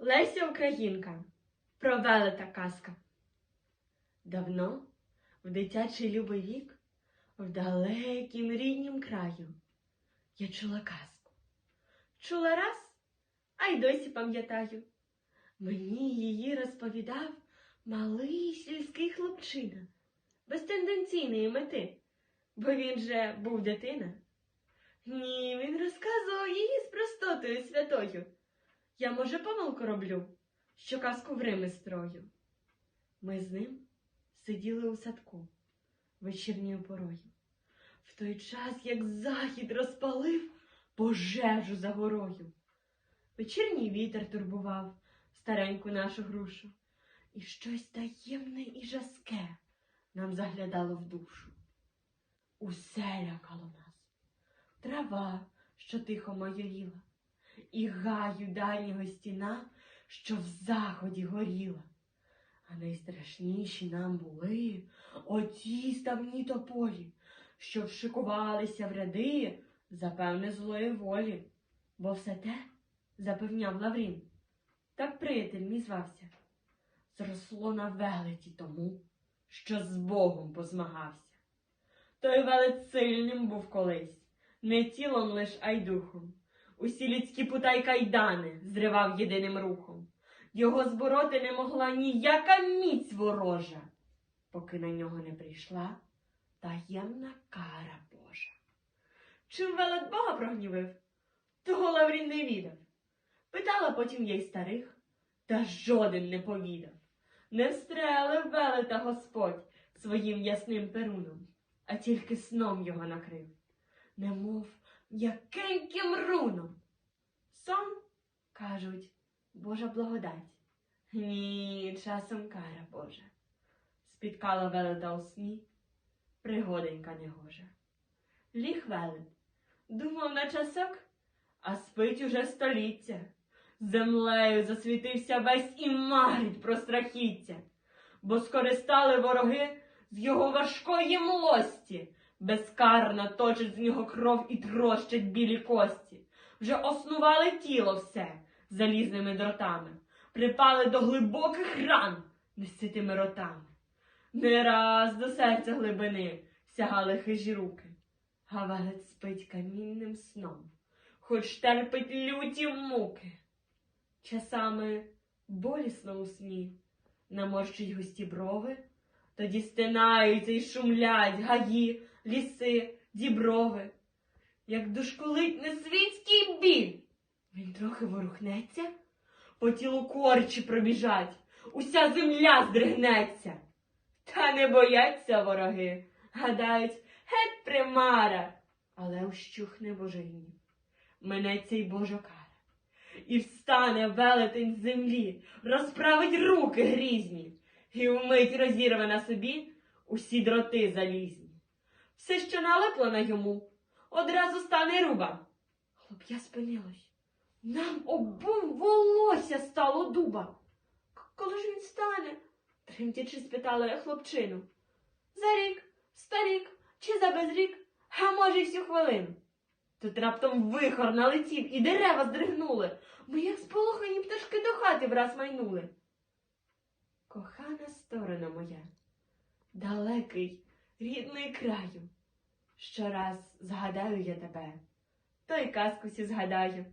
Леся Українка. Провела та казка. Давно, в дитячий любий вік, в далекім ріднім краю, я чула казку. Чула раз, а й досі пам'ятаю. Мені її розповідав малий сільський хлопчина, без тенденційної мети, бо він же був дитина. Ні, він розказував її з простотою святою. Я, може, помилку роблю, що казку в Рими строю. Ми з ним сиділи у садку вечірньою порою. В той час, як захід розпалив пожежу за горою. Вечірній вітер турбував стареньку нашу грушу, і щось таємне і жаске нам заглядало в душу. Усе лякало нас, трава, що тихо майоріла, і гаю дальнього стіна, що в заході горіла. А найстрашніші нам були оті ставні тополі, що вшикувалися в ряди запевне злої волі, бо все те запевняв Лаврін. Так приятель мій звався. Зросло на велеті тому, що з Богом позмагався. Той велет сильним був колись, не тілом лиш, а й духом. Усі людські пута й кайдани зривав єдиним рухом. Його збороти не могла ніяка міць ворожа, поки на нього не прийшла таємна кара Божа. Чим велет Бога прогнівив, того Лаврін не відав. Питала потім я й старих, та жоден не повідав. Не встрелив велета Господь своїм ясним перуном, а тільки сном його накрив, немов м'якеньким руном. Сон, кажуть, Божа благодать. Ні, часом кара Божа. Спіткала велета у сні, пригоденька негожа. Ліг велет, думав на часок, а спить уже століття. Землею засвітився весь і марить про страхіття, бо скористали вороги з його важкої млості, безкарно точать з нього кров і трощать білі кості. Вже оснували тіло все залізними дротами, припали до глибоких ран неситими ротами. Не раз до серця глибини сягали хижі руки, Гавелець спить камінним сном, хоч терпить люті муки. Часами болісно у сні наморщить густі брови, тоді стинаються й шумлять гаї, ліси, діброви. Як дошколить несвітський біль, він трохи ворухнеться, по тілу корчі пробіжать, уся земля здригнеться. Та не бояться вороги, гадають, геть примара, але ущухне божині. Минеться й Божа кара. І встане велетень землі, розправить руки грізні, і вмить розірве на собі усі дроти залізні. Все, що налипло на йому, одразу стане руба. Хлоп'я спинилась. Нам обом волосся стало дуба. Коли ж він стане? тремтячи спитала я хлопчину. За рік, старік чи за безрік, а може й всю хвилину. Тут раптом вихор налетів і дерева здригнули. Ми, як сполохані пташки до хати враз майнули. Кохана сторона моя, далекий, рідний краю. Щораз згадаю я тебе, то й казку сі згадаю.